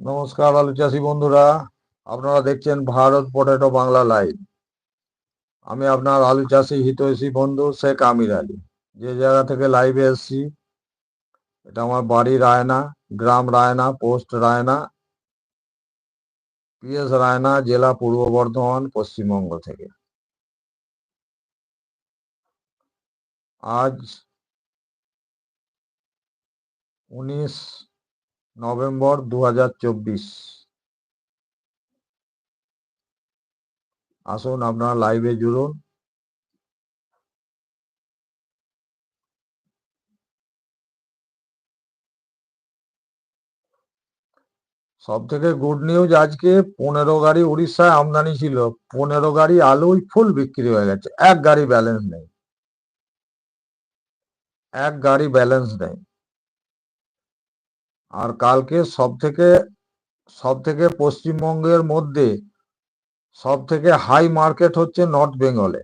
নমস্কার আলু চাষি বন্ধুরা, আপনারা দেখছেন ভারত পটেটো বাংলা লাইভ। আমি আপনার আলু চাষি হিতৈষী বন্ধু শেখ আমির আলী। যে জায়গা থেকে লাইভে এসছি, এটা আমার বাড়ি রায়না, গ্রাম রায়না, পোস্ট রায়না, পিএস রায়না, জেলা পূর্ব বর্ধমান, পশ্চিমবঙ্গ থেকে। আজ উনিশ নভেম্বর দু হাজার চব্বিশ। আসুন আপনারা লাইভে জুড়ুন। সব থেকে গুড নিউজ আজকে পনেরো গাড়ি উড়িষ্যায় আমদানি ছিল। পনেরো গাড়ি আলুই ফুল বিক্রি হয়ে গেছে। এক গাড়ি ব্যালেন্স নেই। এক গাড়ি ব্যালেন্স নেই। আর কালকে সব থেকে সব থেকে পশ্চিমবঙ্গের মধ্যে সব থেকে হাই মার্কেট হচ্ছে নর্থ বেঙ্গলে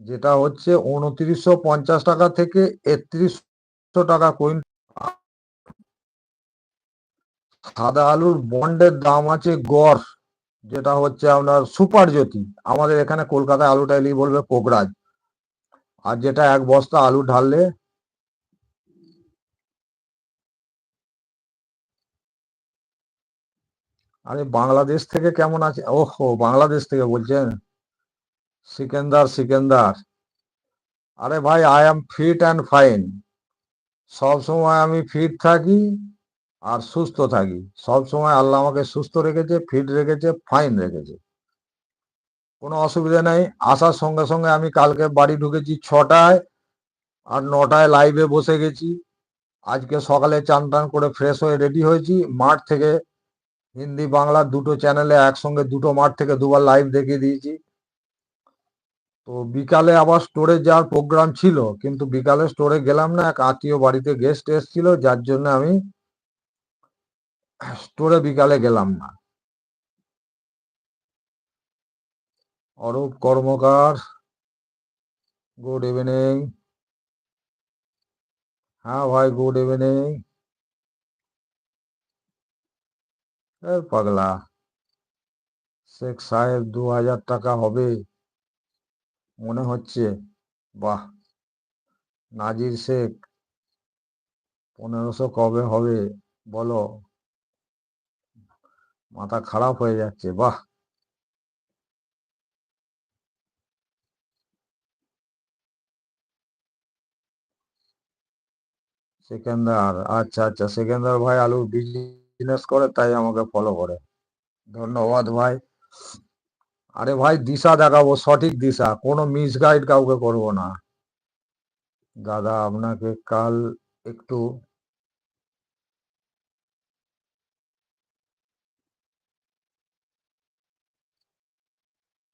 যেটা হচ্ছে উনত্রিশশো পঞ্চাশ টাকা থেকে একত্রিশশো টাকা কুইন্টাল সাদা আলুর বন্ডের দাম আছে গড়, যেটা হচ্ছে আপনার সুপার জ্যোতি, আমাদের এখানে কলকাতায় আলুটা এলি বলবে কোকরাজ আর যেটা এক বস্তা আলু ঢাললে আরে বাংলাদেশ থেকে কেমন আছে? ওহো, বাংলাদেশ থেকে বলছেন? সিকেন্দার সিকেন্দার। আরে ভাই I am fit and fine সব সময় আমি ফিট থাকি আর সুস্থ থাকি। সব সময় আল্লাহ আমাকে সুস্থ রেখেছে ফিট রেখেছে ফাইন রেখেছে। কোনো অসুবিধা নেই। আসার সঙ্গে সঙ্গে আমি কালকে বাড়ি ঢুকেছি ছটায় আর নটায় লাইভে বসে গেছি। আজকে সকালে চান টান করে ফ্রেশ হয়ে রেডি হয়েছি। মাঠ থেকে হিন্দি, বাংলা দুটো চ্যানেলে একসঙ্গে দুটো মাঠ থেকে দুবার লাইভ দেখিয়ে দিয়েছি। তো বিকালে আবার স্টোরে যাওয়ার প্রোগ্রাম ছিল, কিন্তু বিকালে স্টোরে গেলাম না, এক আত্মীয় বাড়িতে গেস্ট এসেছিল, যার জন্য আমি স্টোরে বিকালে গেলাম না। অরূপ কর্মকার গুড ইভিনিং হ্যাঁ ভাই গুড ইভিনিং পাগলা শেখ সাহেব দু হাজার টাকা হবে। মনে হচ্ছে, বাহ, নাজির শেখ, পনেরোশো কবে হবে বলো? মাথা খারাপ হয়ে যাচ্ছে, বাহ। সেকেন্দার আচ্ছা আচ্ছা সেকেন্দার ভাই আলুর বিজনেস করে, তাই আমাকে ফলো করে। ধন্যবাদ ভাই। আরে ভাই, দিশা দেখাবো, সঠিক দিশা। কোনো মিসগাইড কাউকে করব না। দাদা, আপনাকে কাল একটু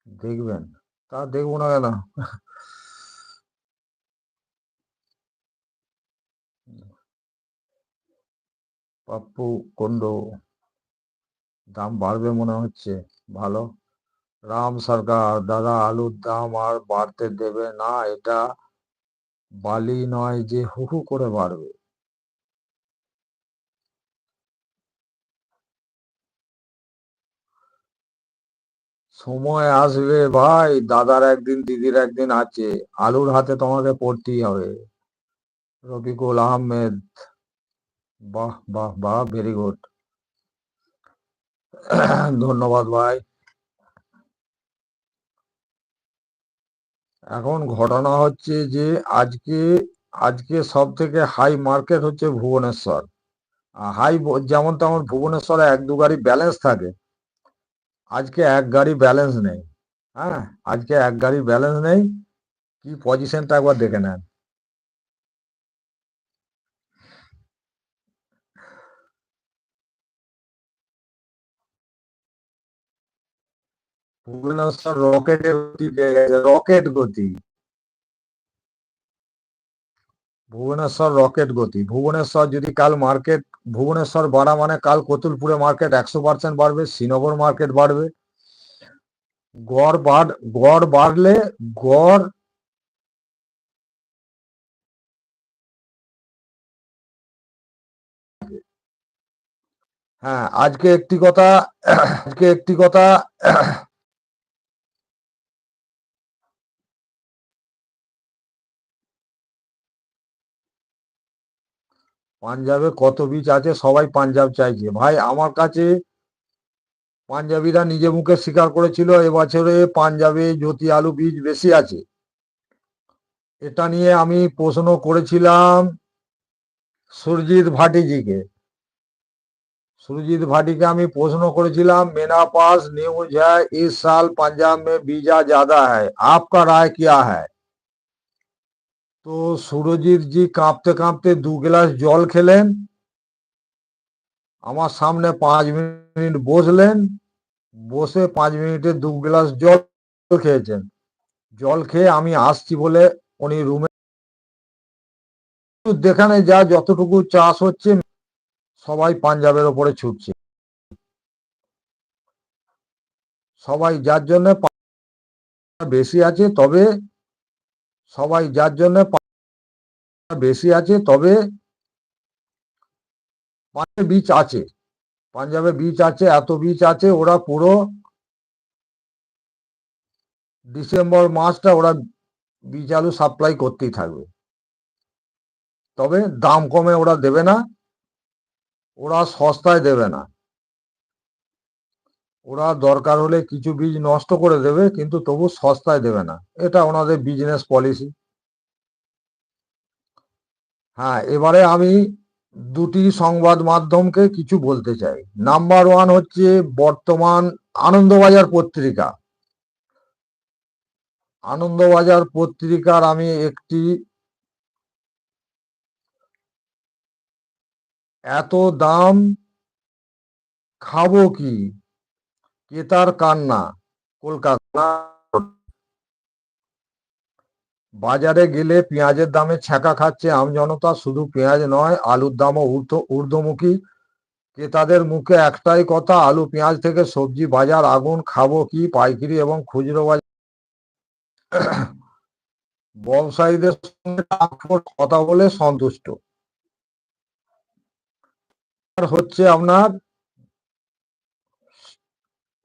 দেখবেন। তা দেখব না কেন? পাপ্পু, কুন্ডু, দাম বাড়বে মনে হচ্ছে, ভালো। রাম সরকার, দাদা, আলুর দাম আর বাড়তে দেবে না, এটা বালি নয় যে হু হু করে বাড়বে। সময় আসবে ভাই, দাদার একদিন, দিদির একদিন আছে, আলুর হাতে তোমাকে পড়তেই হবে। রফিকুল আহমেদ বাহ বাহ বাহ ভেরি গুড ধন্যবাদ ভাই। এখন ঘটনা হচ্ছে যে আজকে আজকে সব থেকে হাই মার্কেট হচ্ছে ভুবনেশ্বর। হাই যেমন তেমন ভুবনেশ্বরে এক দু গাড়ি ব্যালেন্স থাকে। আজকে এক গাড়ি ব্যালেন্স নেই। হ্যাঁ আজকে এক গাড়ি ব্যালেন্স নেই। কি পজিশনটা একবার দেখে নেন। ভুবনেশ্বর রকেটের গতি পেয়ে গেছে, রকেট গতি। ভুবনেশ্বর রকেট গতি। ভুবনেশ্বর যদি কাল মার্কেট, ভুবনেশ্বর বাড়া মানে কাল কতুলপুরে মার্কেট একশো পার্সেন্ট বাড়বে, শ্রীনগর মার্কেট বাড়বে। গড় বাড়, গড় বাড়লে গড় হ্যাঁ আজকে একটি কথা, আজকে একটি কথা পাঞ্জাবে কত বীজ আছে সবাই পাঞ্জাব চাইছে ভাই আমার কাছে পাঞ্জাবিরা নিজে মুখে স্বীকার করেছিল এবছরে পাঞ্জাবে জ্যোতি আলু বীজ বেশি আছে এটা নিয়ে আমি প্রশ্ন করেছিলাম সুরজিৎ ভাটিজিকে सुरजीत भाटी के আমি প্রশ্ন করেছিলাম मेरा पास न्यूज है इस साल पंजाब में बीजा ज्यादा है आपका राय क्या है তো সুরজিৎ জি কাঁপতে কাঁপতে দু গ্লাস জল খেলেন। আমার সামনে পাঁচ মিনিট বসলেন। বসে পাঁচ মিনিটে দু গ্লাস জল খেয়েছেন। জল খেয়ে আমি আসছি বলে উনি রুমে দেখানে যা যতটুকু চাষ হচ্ছে সবাই পাঞ্জাবের ওপরে ছুটছে। সবাই যার জন্য বেশি আছে তবে সবাই যার জন্য বেশি আছে, তবে পাঞ্জাবে বীজ আছে। পাঞ্জাবে বীজ আছে, এত বীজ আছে, ওরা পুরো ডিসেম্বর মাসটা ওরা বীজ আলু সাপ্লাই করতেই থাকবে। তবে দাম কমে ওরা দেবে না, ওরা সস্তায় দেবে না। ওরা দরকার হলে কিছু বীজ নষ্ট করে দেবে, কিন্তু তবু সস্তায় দেবে না। এটা ওনাদের বিজনেস পলিসি হ্যাঁ এবারে আমি দুটি সংবাদ মাধ্যমকে কিছু বলতে চাই। নাম্বার ওয়ান হচ্ছে বর্তমান আনন্দবাজার পত্রিকা। আনন্দবাজার পত্রিকার আমি একটি এত দাম খাব কি? কেতার কান্না কলকাতা বাজারে গেলে পেঁয়াজের দামে ছ্যাঁকা খাচ্ছে আমজনতা শুধু পেঁয়াজ নয়, আলুর দামও ঊর্ধ্ব ঊর্ধ্বমুখী। ক্রেতাদের মুখে একটাই কথা, আলু, পেঁয়াজ থেকে সবজি বাজার, আগুন, খাব কি, পাইকারি এবং খুচরো বাজার। ব্যবসায়ীদের সঙ্গে কথা বলে সন্তুষ্ট। হচ্ছে আপনার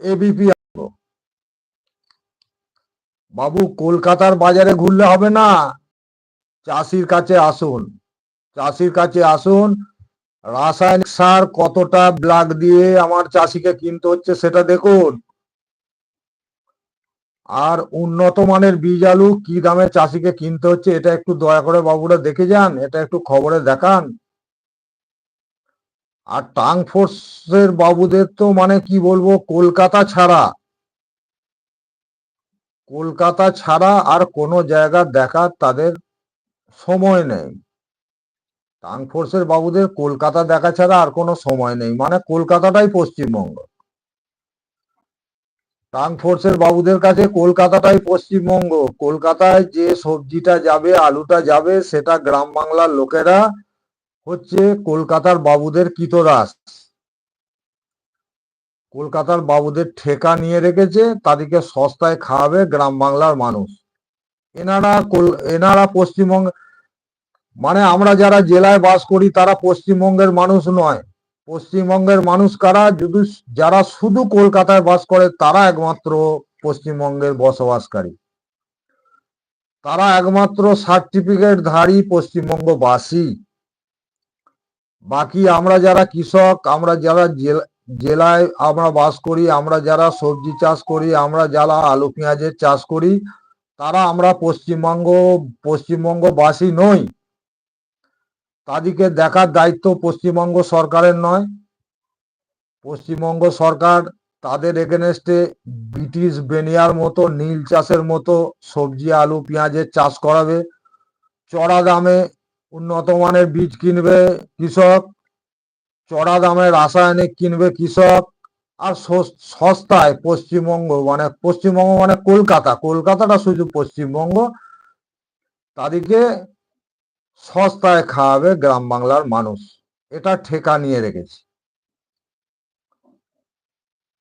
এবিপি বাবু, কলকাতার বাজারে ঘুরলে হবে না? চাষির কাছে আসুন। চাষির কাছে আসুন। রাসায়নিক সার কতটা ব্লাক দিয়ে আমার চাষিকে কিনতে হচ্ছে সেটা দেখুন। আর উন্নত মানের বীজ আলু কি দামে চাষিকে কিনতে হচ্ছে এটা একটু দয়া করে বাবুরা দেখে যান, এটা একটু খবরে দেখান। আর টাং ফোর্সের বাবুদের তো মানে কি বলব, কলকাতা ছাড়া। কলকাতা ছাড়া আর কোনো জায়গা দেখার তাদের সময় নেই। টাং ফোর্সের বাবুদের কলকাতা দেখা ছাড়া আর কোনো সময় নেই। মানে কলকাতাটাই পশ্চিমবঙ্গ। টাং ফোর্সের বাবুদের কাছে কলকাতাটাই পশ্চিমবঙ্গ। কলকাতায় যে সবজিটা যাবে, আলুটা যাবে, সেটা গ্রাম বাংলার লোকেরা হচ্ছে কলকাতার বাবুদের কিতদাস। কলকাতার বাবুদের ঠেকা নিয়ে রেখেছে, তাদেরকে সস্তায় খাওয়াবে গ্রাম বাংলার মানুষ। এনারা এনারা পশ্চিমবঙ্গ মানে আমরা যারা জেলায় বাস করি, তারা পশ্চিমবঙ্গের মানুষ নয়। পশ্চিমবঙ্গের মানুষ কারা? যদি যারা শুধু কলকাতায় বাস করে, তারা একমাত্র পশ্চিমবঙ্গের বসবাসকারী। তারা একমাত্র সার্টিফিকেট ধারী পশ্চিমবঙ্গবাসী। বাকি আমরা যারা কৃষক, আমরা যারা জেলায় আমরা বাস করি, আমরা যারা সবজি চাষ করি, আমরা যারা আলু পেঁয়াজের চাষ করি, তারা আমরা পশ্চিমবঙ্গ, পশ্চিমবঙ্গবাসী নই। তাদেরকে দেখার দায়িত্ব পশ্চিমবঙ্গ সরকারের নয়। পশ্চিমবঙ্গ সরকার তাদের এগেনস্টে ব্রিটিশ বেনিয়ার মতো, নীল চাষের মতো সবজি, আলু, পেঁয়াজের চাষ করাবে। চড়া দামে উন্নত মানের বীজ কিনবে কৃষক, চড়া দামে রাসায়নিক কিনবে কৃষক, আর সস্তায় পশ্চিমবঙ্গ মানে পশ্চিমবঙ্গ মানে কলকাতা, কলকাতাটা শুধু পশ্চিমবঙ্গ, তাদেরকে সস্তায় খাওয়াবে গ্রাম বাংলার মানুষ। এটা ঠেকা নিয়ে রেখেছে।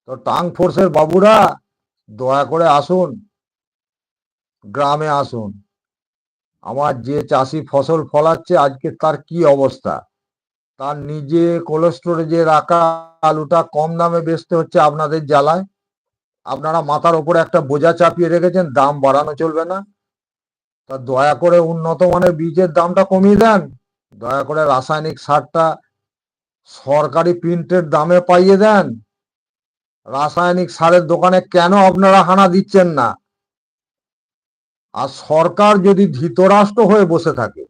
তো টাং ফোর্সের বাবুরা দয়া করে আসুন, গ্রামে আসুন। আমার যে চাষি ফসল ফলাচ্ছে, আজকে তার কি অবস্থা? তার নিজে কোল্ড স্টোরেজে রাখা আলুটা কম দামে বেচতে হচ্ছে আপনাদের জ্বালায়। আপনারা মাথার ওপরে একটা বোঝা চাপিয়ে রেখেছেন, দাম বাড়ানো চলবে না। তা দয়া করে উন্নত মানের বীজের দামটা কমিয়ে দেন। দয়া করে রাসায়নিক সারটা সরকারি প্রিন্টের দামে পাইয়ে দেন। রাসায়নিক সারের দোকানে কেন আপনারা হানা দিচ্ছেন না? আর সরকার যদি ধৃতরাষ্ট্র হয়ে বসে থাকে,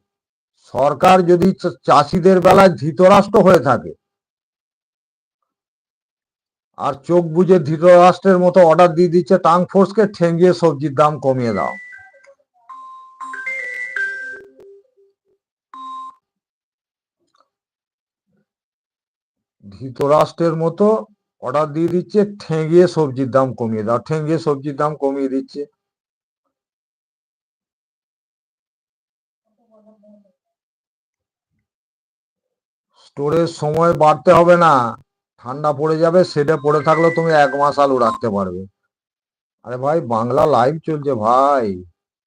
সরকার যদি চাষিদের বেলায় ধৃতরাষ্ট্র হয়ে থাকে, আর চোখ বুঝে ধৃতরাষ্ট্রের মতো অর্ডার দিয়ে দিচ্ছে টাং ফোর্সকে ঠেঙ্গিয়ে সবজির দাম কমিয়ে দাও। ধৃতরাষ্ট্রের মতো অর্ডার দিয়ে দিচ্ছে, ঠেঙ্গিয়ে সবজির দাম কমিয়ে দাও, ঠেঙ্গিয়ে সবজির দাম কমিয়ে দিচ্ছে। স্টোরের সময় বাড়তে হবে না। ঠান্ডা পড়ে যাবে, সেটা পড়ে থাকলেও তুমি এক মাস আলু রাখতে পারবে। আরে ভাই, বাংলা লাইভ চলছে ভাই।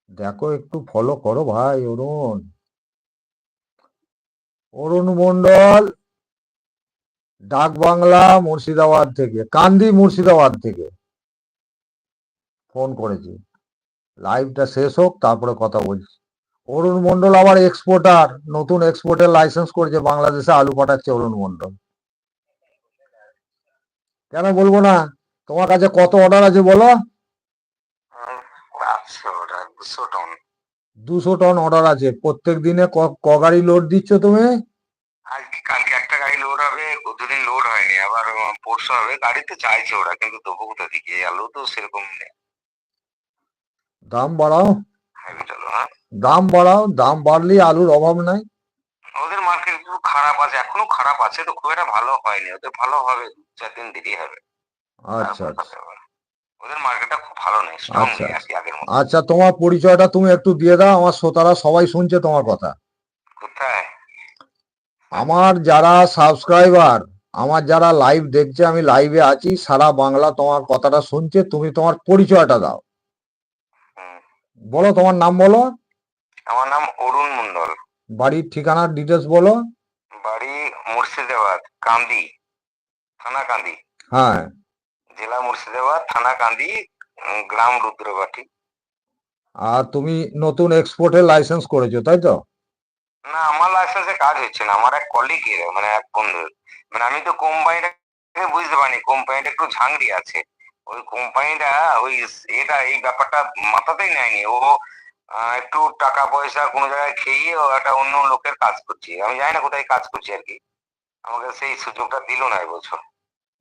দেখো একটু ফলো করো ভাই, অরুণ। অরুণ মন্ডল ডাক বাংলা মুর্শিদাবাদ থেকে, কান্দি মুর্শিদাবাদ থেকে। ফোন করেছি। লাইভটা শেষ হোক, তারপরে কথা বলছি। অরুণ মন্ডল আবার এক্সপোর্টার নতুন এক্সপোর্টের লাইসেন্স করেছে বাংলাদেশে আলু পাঠাচ্ছে অরুণ মন্ডল। কেন বলব না? তোমার কাছে কত অর্ডার আছে বলো? দুশো টন অর্ডার আছে। প্রত্যেক দিনে ক- ক গাড়ি লোড দিচ্ছ তুমি? কালকে একটা গাড়ি লোড হবে দুদিন লোড হয়নি। আবার পরশু হবে। গাড়িতে চাইছে ওরা কিন্তু দেবো কোথা থেকে? এই আলু তো সেরকম নেই। দাম বাড়াও। চলো হ্যাঁ। দাম বাড়াও দাম বাড়লেই আলুর অভাব নাই। ওদের মার্কেট একটু খারাপ আছে এখনও খারাপ আছে তো খুব একটা ভালো হয়নি ওদের ভালো হবে দু চার দিন দেরি হবে। আচ্ছা আচ্ছা। ওদের মার্কেটটা খুব ভালো নেই স্ট্রং আচ্ছা, নেই আর কি আগের মতো আচ্ছা তোমার পরিচয়টা তুমি একটু দিয়ে দাও আমার শ্রোতারা সবাই শুনছে তোমার কথা। কোথায়? আমার যারা সাবস্ক্রাইবার আমার যারা লাইভ দেখছে আমি লাইভে আছি সারা বাংলা তোমার কথাটা শুনছে তুমি তোমার পরিচয়টা দাও। বলো তোমার নাম বলো। আমার নাম অরুণ মন্ডল। বাড়ির ঠিকানার ডিটেলস বলো। বাড়ি মুর্শিদাবাদ কান্দি থানা কান্দি। হ্যাঁ। জেলা মুর্শিদাবাদ থানা কান্দি গ্রাম রুদ্রবাটি। আর তুমি নতুন এক্সপোর্টের লাইসেন্স করেছ তাই তো? না আমার লাইসেন্সে কাজ হচ্ছে না আমার এক কলিগের মানে এক বন্ধুর মানে আমি তো কোম্পানিটাকে বুঝতে পারিনি কোম্পানিটা একটু ঝাংড়ি আছে। ওই কোম্পানিটা ওই এটা এই ব্যাপারটা মাথাতেই নেয়নি। ও একটু টাকা পয়সা কোনো জায়গায় খেয়ে একটা অন্য লোকের কাজ করছি। আমি জানি না কোথায় কাজ করছি আর কি। আমাকে সেই সুযোগটা দিল না এবছর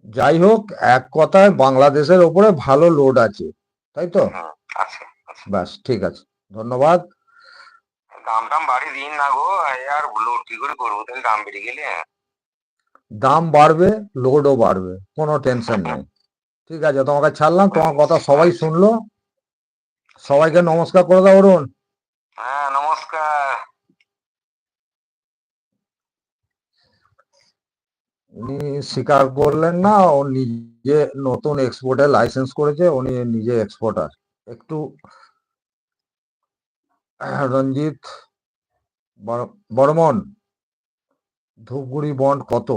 যাই হোক এক কথায় বাংলাদেশের ওপরে ভালো লোড আছে তাই তো? আছে ব্যাস ঠিক আছে। ধন্যবাদ। দাম টাম বাড়িয়ে দিন না গো আর লোড কি করে করব? তাহলে দাম বেড়ে গেলে? দাম বাড়বে লোডও বাড়বে কোনো টেনশন নেই। ঠিক আছে তোমাকে ছাড়লাম তোমার কথা সবাই শুনলো। সবাইকে নমস্কার করে দাও অরুণ। হ্যাঁ নমস্কার। উনি স্বীকার করলেন না ও নিজে নতুন এক্সপোর্টে লাইসেন্স করেছে উনি নিজে এক্সপোর্টার একটু রঞ্জিত বর- বর্মন ধূপগুড়ি বন্ড কত?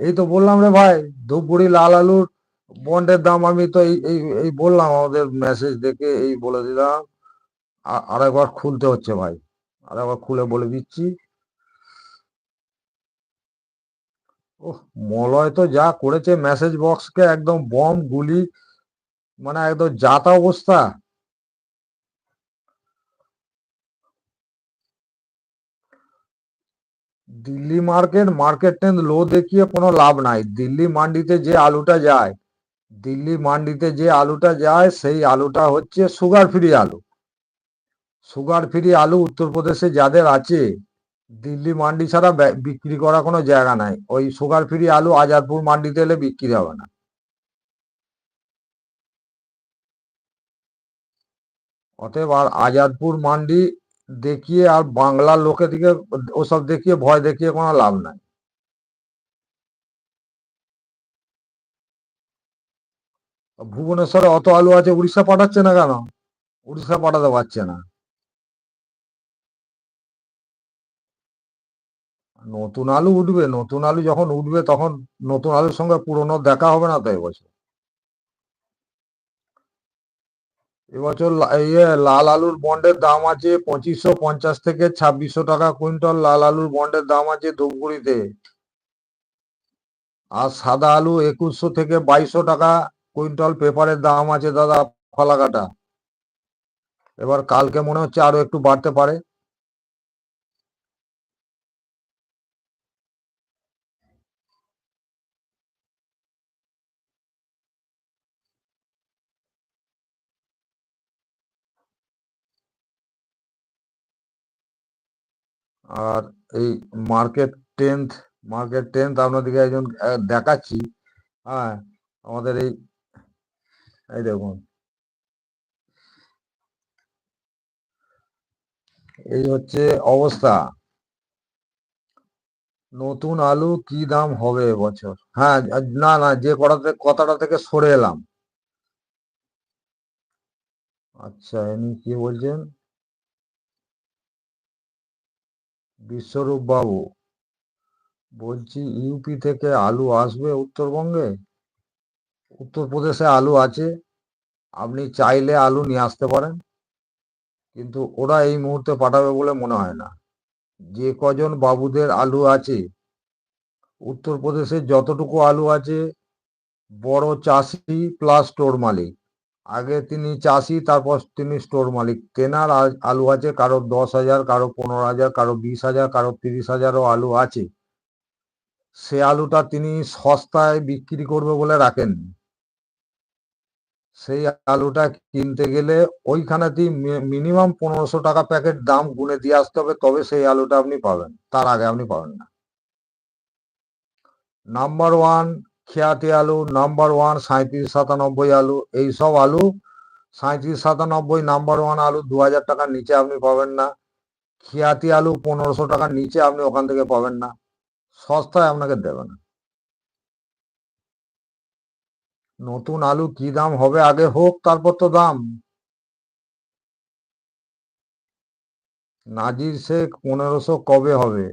এই তো বললাম রে ভাই ধূপগুড়ি লাল আলুর বন্ডের দাম আমি তো এই এই বললাম আমাদের মেসেজ দেখে এই বলে দিলাম। আ- আরেকবার খুলতে হচ্ছে ভাই। আরেকবার খুলে বলে দিচ্ছি। ওহ, মলয় তো যা করেছে মেসেজ বক্সকে একদম বম গুলি মানে একদম যাতা অবস্থা। দিল্লি মার্কেট মার্কেট লো দেখিয়ে কোনো লাভ নাই। দিল্লি মান্ডিতে যে আলুটা যায় দিল্লি মান্ডিতে যে আলুটা যায়, সেই আলুটা হচ্ছে সুগার ফ্রি আলু। সুগার ফ্রি আলু উত্তরপ্রদেশে যাদের আছে, দিল্লি মান্ডি ছাড়া বিক্রি করা কোনো জায়গা নাই। ওই সুগার ফ্রি আলু আজাদপুর মান্ডিতে এলে বিক্রি হবে না। অতএব আর আজাদপুর মান্ডি দেখিয়ে আর বাংলার লোকে দিকে, ওসব দেখিয়ে, ভয় দেখিয়ে কোনো লাভ নাই। ভুবনেশ্বরে অত আলু আছে, উড়িষ্যা পাঠাচ্ছে না কেন? উড়িষ্যা পাঠাতে পারছে না। নতুন আলু উঠবে, নতুন আলু যখন উঠবে তখন নতুন আলুর সঙ্গে পুরনো দেখা হবে না তো এবছর। এবছর ইয়ে লাল আলুর বন্ডের দাম আছে পঁচিশশো পঞ্চাশ থেকে ছাব্বিশশো টাকা কুইন্টাল। লাল আলুর বন্ডের দাম আছে ধূপগুড়িতে। আর সাদা আলু একুশশো থেকে বাইশশো টাকা কুইন্টাল পেপারের দাম আছে দাদা ফালাকাটা। এবার কালকে মনে হচ্ছে আরও একটু বাড়তে পারে। আর এই মার্কেট টেন্থ মার্কেট টেন্থ আপনাদেরকে একজন দেখাচ্ছি। হ্যাঁ আমাদের এই এই দেখুন। এই হচ্ছে অবস্থা। নতুন আলু কি দাম হবে এবছর? হ্যাঁ না না, যে কথাটা কথাটা থেকে সরে এলাম। আচ্ছা এমনি কি বলছেন? বিশ্বরূপ বাবু বলছি ইউপি থেকে আলু আসবে উত্তরবঙ্গে? উত্তরপ্রদেশে আলু আছে? আপনি চাইলে আলু নিয়ে আসতে পারেন, কিন্তু ওরা এই মুহূর্তে পাঠাবে বলে মনে হয় না। যে কজন বাবুদের আলু আছে উত্তরপ্রদেশে যতটুকু আলু আছে, বড় চাষি প্লাস স্টোর মালিক। আগে তিনি চাষি, তারপর তিনি স্টোর মালিক। তেনার আ- আলু আছে, কারও দশ হাজার, কারও পনেরো হাজার, কারও বিশ হাজার, কারও তিরিশ হাজারও আলু আছে। সে আলুটা তিনি সস্তায় বিক্রি করবে বলে রাখেননি। সেই আলুটা কিনতে গেলে ওইখানেতেই মিনিমাম পনেরোশো টাকা প্যাকেট দাম গুনে দিয়ে আসতে হবে, তবে সেই আলুটা আপনি পাবেন। তার আগে আপনি পাবেন না। নাম্বার ওয়ান খেয়াতি আলু নাম্বার ওয়ান সাঁত্রিশ সাতানব্বই আলু, এই সব আলু সাঁত্রিশ সাতানব্বই নাম্বার ওয়ান আলু দু হাজার টাকার নিচে আপনি পাবেন না। খেয়াতি আলু পনেরোশো টাকার নিচে আপনি ওখান থেকে পাবেন না। সস্তায় আপনাকে দেবে না। নতুন আলু কি দাম হবে? আগে হোক, তারপর তো দাম। নাজির শেখ পনেরোশো কবে হবে?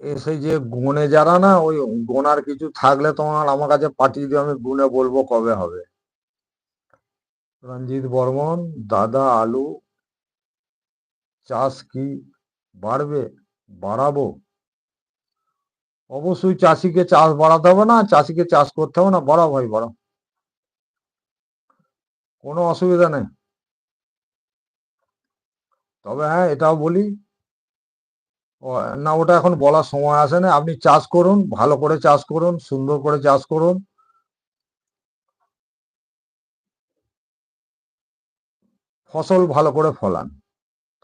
এসে যে গুনে যারা না, ওই গোনার কিছু থাকলে তোমার আমার কাছে পাঠিয়ে দিও, আমি গুনে বলব কবে হবে। রঞ্জিত বর্মন, দাদা আলু চাষ কি বাড়বে? বাড়াবো? অবশ্যই চাষিকে চাষ বাড়াতে হবে না, চাষিকে চাষ করতে হবে না, বাড়াও ভাই, বাড়াও। কোনো অসুবিধা নেই। তবে হ্যাঁ এটাও বলি না, ওটা এখন বলার সময় আসে না। আপনি চাষ করুন, ভালো করে চাষ করুন, সুন্দর করে চাষ করুন। ফসল ভালো করে ফলান।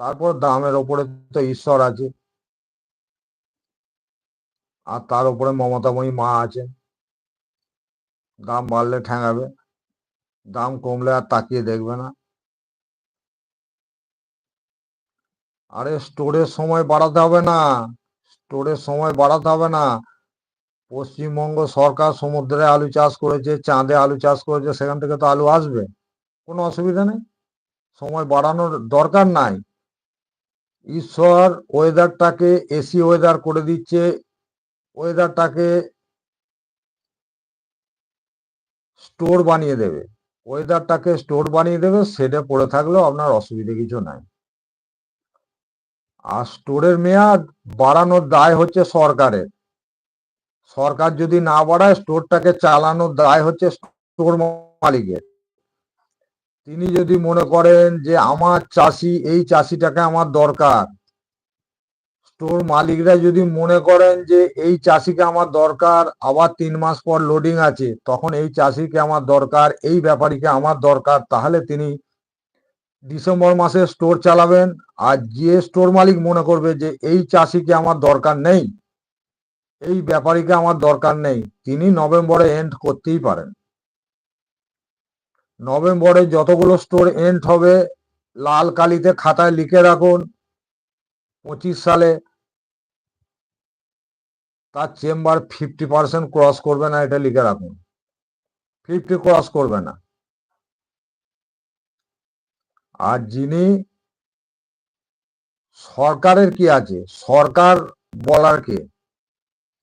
তারপর দামের ওপরে তো ঈশ্বর আছে। আর তার উপরে মমতাময়ী মা আছে দাম বাড়লে ঠেঙাবে। দাম কমলে আর তাকিয়ে দেখবে না। আরে স্টোরের সময় বাড়াতে হবে না। স্টোরের সময় বাড়াতে হবে না। পশ্চিমবঙ্গ সরকার সমুদ্রে আলু চাষ করেছে, চাঁদে আলু চাষ করেছে, সেখান থেকে তো আলু আসবে। কোনো অসুবিধা নেই। সময় বাড়ানোর দরকার নাই। ঈশ্বর ওয়েদারটাকে এসি ওয়েদার করে দিচ্ছে। ওয়েদারটাকে স্টোর বানিয়ে দেবে। ওয়েদারটাকে স্টোর বানিয়ে দেবে, সেটা পড়ে থাকলেও আপনার অসুবিধে কিছু নাই। আর স্টোরের মেয়াদ বাড়ানোর দায় হচ্ছে সরকারের। সরকার যদি না বাড়ায় স্টোরটাকে চালানোর দায় হচ্ছে স্টোর মালিকের। তিনি যদি মনে করেন যে, আমার চাষি, এই চাষিটাকে আমার দরকার। স্টোর মালিকরা যদি মনে করেন যে এই চাষিকে আমার দরকার, আবার তিন মাস পর লোডিং আছে, তখন এই চাষিকে আমার দরকার, এই ব্যাপারীকে আমার দরকার, তাহলে তিনি ডিসেম্বর মাসে স্টোর চালাবেন। আর যে স্টোর মালিক মনে করবে যে এই চাষিকে আমার দরকার নেই, এই ব্যাপারীকে আমার দরকার নেই, তিনি নভেম্বরে এন্ড করতেই পারেন। নভেম্বরে যতগুলো স্টোর এন্ড হবে, লাল কালিতে খাতায় লিখে রাখুন, পঁচিশ সালে তার চেম্বার ফিফটি পার্সেন্ট ক্রস করবে না, এটা লিখে রাখুন। ফিফটি ক্রস করবে না। আর যিনি সরকারের কি আছে, সরকার বলার কে?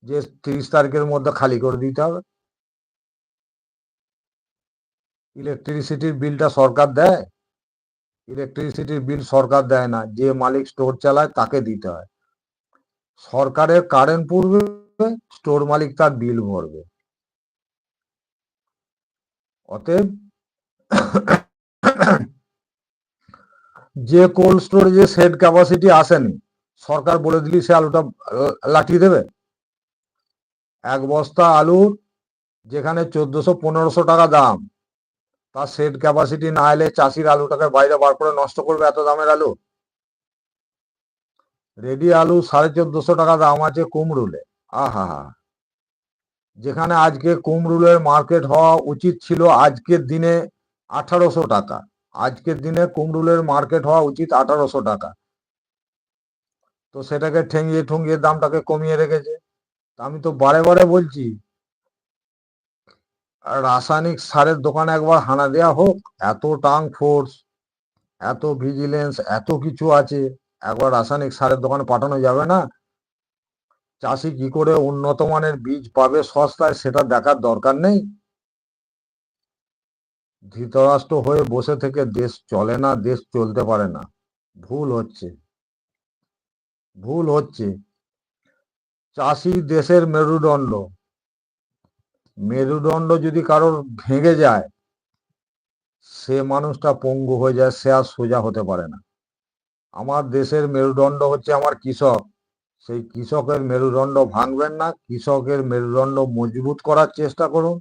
যে তিরিশ তারিখের মধ্যে খালি করে দিতে হবে। ইলেকট্রিসিটির বিলটা সরকার দেয়। ইলেকট্রিসিটির বিল সরকার দেয় না। যে মালিক স্টোর চালায়, তাকে দিতে হয়। সরকারের কারেন্ট পড়বে স্টোর মালিক তার বিল ভরবে। অতএব যে কোল্ড স্টোরেজে সেট ক্যাপাসিটি আসেনি, সরকার বলে দিলি সে আলুটা লাঠিয়ে দেবে? এক বস্তা আলুর যেখানে চোদ্দশো পনেরোশো টাকা দাম, তার সেট ক্যাপাসিটি না এলে চাষির আলুটাকে বাইরে বার করে নষ্ট করবে এত দামের আলু? রেডি আলু সাড়ে চোদ্দশো টাকা দাম আছে কুমরুলে আহা যেখানে আজকে কুমরুলের মার্কেট হওয়া উচিত ছিল আজকের দিনে আঠারোশো টাকা। আজকের দিনে কুমরুলের মার্কেট হওয়া উচিত আঠারোশো টাকা। তো সেটাকে ঠেঙিয়ে ঠুঙ্গিয়ে দামটাকে কমিয়ে রেখেছে। আমি তো বারে বারে বলছি, রাসায়নিক সারের দোকানে একবার হানা দেয়া হোক, এত টাং ফোর্স, এত ভিজিলেন্স, এত কিছু আছে। একবার রাসায়নিক সারের দোকানে পাঠানো যাবে না? চাষি কি করে উন্নত মানের বীজ পাবে সস্তায় সেটা দেখার দরকার নেই? ধৃতরাষ্ট্র হয়ে বসে থেকে দেশ চলে না, দেশ চলতে পারে না। ভুল হচ্ছে। ভুল হচ্ছে। চাষি দেশের মেরুদণ্ড। মেরুদণ্ড যদি কারোর ভেঙে যায়, সে মানুষটা পঙ্গু হয়ে যায়, সে আর সোজা হতে পারে না। আমার দেশের মেরুদণ্ড হচ্ছে আমার কৃষক। সেই কৃষকের মেরুদণ্ড ভাঙবেন না, কৃষকের মেরুদণ্ড মজবুত করার চেষ্টা করুন।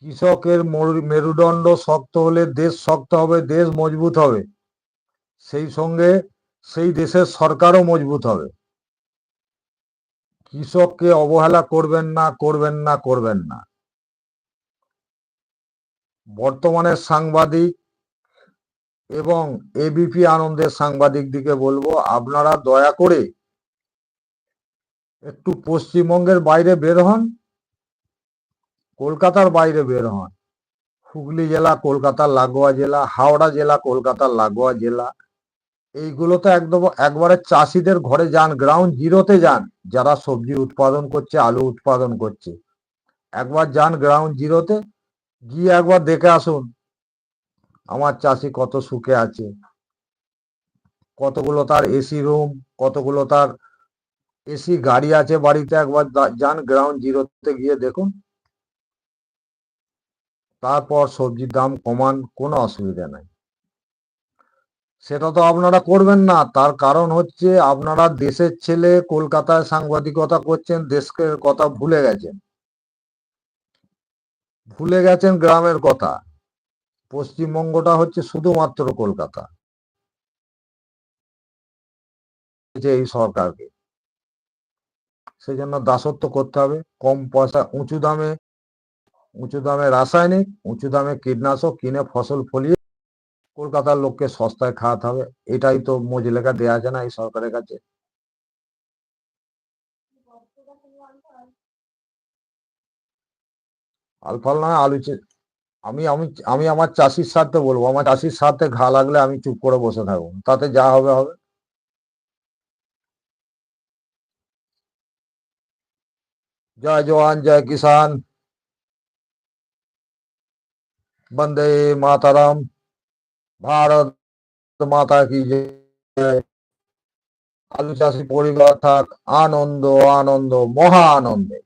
কৃষকের মরু- মেরুদণ্ড শক্ত হলে দেশ শক্ত হবে, দেশ মজবুত হবে। সেই সঙ্গে সেই দেশের সরকারও মজবুত হবে। কৃষককে অবহেলা করবেন না করবেন না করবেন না। বর্তমানের সাংবাদিক এবং এবিপি আনন্দের সাংবাদিক দিকে বলব, আপনারা দয়া করে একটু পশ্চিমবঙ্গের বাইরে বের হন, কলকাতার বাইরে বের হন। হুগলি জেলা কলকাতার লাগোয়া জেলা, হাওড়া জেলা কলকাতার লাগোয়া জেলা, এইগুলো তো একদম একবারে চাষিদের ঘরে যান গ্রাউন্ড জিরোতে যান, যারা সবজি উৎপাদন করছে, আলু উৎপাদন করছে। একবার যান গ্রাউন্ড জিরোতে গিয়ে একবার দেখে আসুন। আমার চাষি কত সুখে আছে। কতগুলো তার এসি রুম, কতগুলো তার এসি গাড়ি আছে বাড়িতে, একবার যান গ্রাউন্ড জিরোতে গিয়ে দেখুন। তারপর সবজির দাম কমান, কোনো অসুবিধা নাই। সেটা তো আপনারা করবেন না, তার কারণ হচ্ছে আপনারা দেশের ছেলে কলকাতায় সাংবাদিকতা করছেন, দেশকে কথা ভুলে গেছেন। ভুলে গেছেন গ্রামের কথা। পশ্চিমবঙ্গটা হচ্ছে শুধুমাত্র কলকাতা। এই সরকারকে। সেই জন্য দাসত্ব করতে হবে। কম পয়সা, উঁচু দামে উঁচু দামে রাসায়নিক, উঁচু দামে কীটনাশক, কিনে ফসল ফলিয়ে কলকাতার লোককে সস্তায় খাওয়াতে হবে। এটাই তো মজলেখা দেওয়া আছে না এই সরকারের কাছে। আলফাল না আলু আমি আমি আমি আমার চাষির স্বার্থে বলব, আমার চাষির সাথে ঘা লাগলে আমি চুপ করে বসে থাকব, তাতে যা হবে হবে। জয় জওয়ান, জয় কিষান বন্দে মাতারাম। ভারত মাতা কি আলু চাষি পরিবার থাক, আনন্দ আনন্দ, মহা আনন্দে।